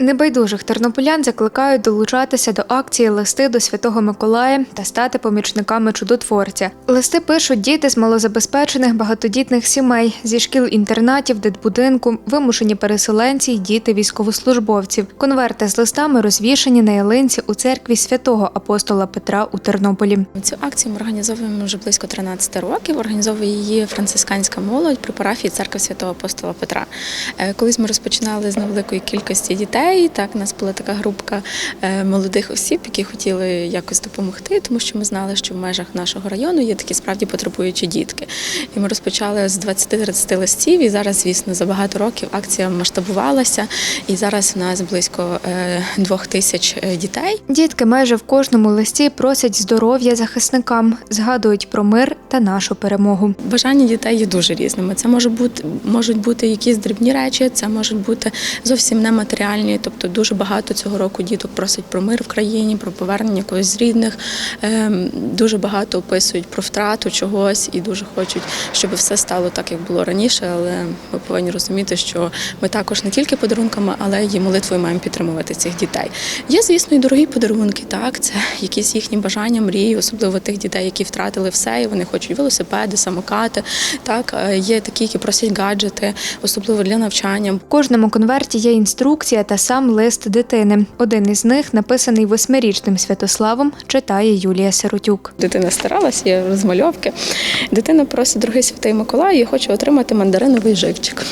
Небайдужих тернополян закликають долучатися до акції Листи до Святого Миколая та стати помічниками чудотворця. Листи пишуть діти з малозабезпечених багатодітних сімей зі шкіл-інтернатів, дитбудинку, вимушені переселенці й діти військовослужбовців. Конверти з листами розвішені на ялинці у церкві святого апостола Петра у Тернополі. Цю акцію ми організовуємо вже близько 13 років. Організовує її францисканська молодь при парафії церкви святого апостола Петра. Е, Колись ми розпочинали з невеликої кількості дітей. Так, у нас була така групка е, молодих осіб, які хотіли якось допомогти, тому що ми знали, що в межах нашого району є такі справді потребуючі дітки. І ми розпочали з 20-30 листів. І зараз, звісно, за багато років акція масштабувалася. І зараз в нас близько е, двох тисяч е, дітей. Дітки майже в кожному листі просять здоров'я захисникам, згадують про мир та нашу перемогу. Бажання дітей є дуже різними. Це може бути можуть бути якісь дрібні речі, це можуть бути зовсім нематеріальні то Тобто дуже багато цього року діток просять про мир в країні, про повернення когось з рідних. Ем, Дуже багато описують про втрату чогось і дуже хочуть, щоб все стало так, як було раніше. Але ми повинні розуміти, що ми також не тільки подарунками, але й молитвою маємо підтримувати цих дітей. Є, звісно, і дорогі подарунки. Так, це якісь їхні бажання, мрії, особливо тих дітей, які втратили все, і вони хочуть велосипеди, самокати. Так, е, є такі, які просять гаджети, особливо для навчання. В кожному конверті є інструкція та сам лист дитини. Один із них, написаний восьмирічним Святославом, читає Юлія Сиротюк. Дитина старалася, є розмальовки. Дитина просить другий святий Миколай, і хоче отримати мандариновий живчик.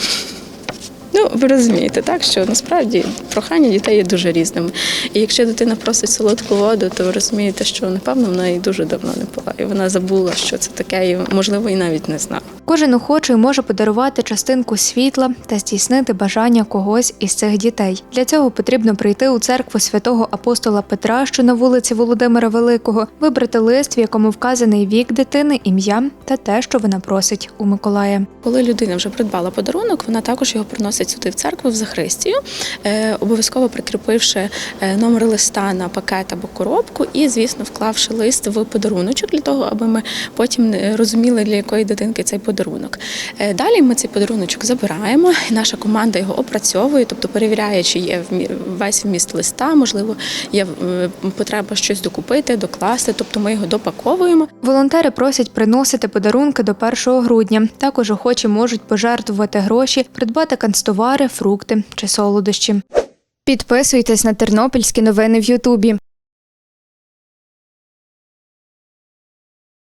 Ви розумієте, так що насправді прохання дітей є дуже різними. І якщо дитина просить солодку воду, то ви розумієте, що напевно вона її дуже давно не пила. І вона забула, що це таке, і можливо і навіть не знала. Кожен охочий може подарувати частинку світла та здійснити бажання когось із цих дітей. Для цього потрібно прийти у церкву святого апостола Петра, що на вулиці Володимира Великого, вибрати лист, в якому вказаний вік дитини, ім'я та те, що вона просить у Миколая. Коли людина вже придбала подарунок, вона також його приносить сюди в церкву в Захристію, е, обов'язково прикріпивши е, номер листа на пакет або коробку, і, звісно, вклавши лист в подаруночок для того, аби ми потім е, розуміли, для якої дитинки цей подарунок. Далі ми цей подаруночок забираємо. і Наша команда його опрацьовує, тобто перевіряє, чи є весь вміст листа, можливо, є потреба щось докупити, докласти, тобто ми його допаковуємо. Волонтери просять приносити подарунки до 1 грудня. Також охочі можуть пожертвувати гроші, придбати канцтовари, фрукти чи солодощі. Підписуйтесь на тернопільські новини в Ютубі.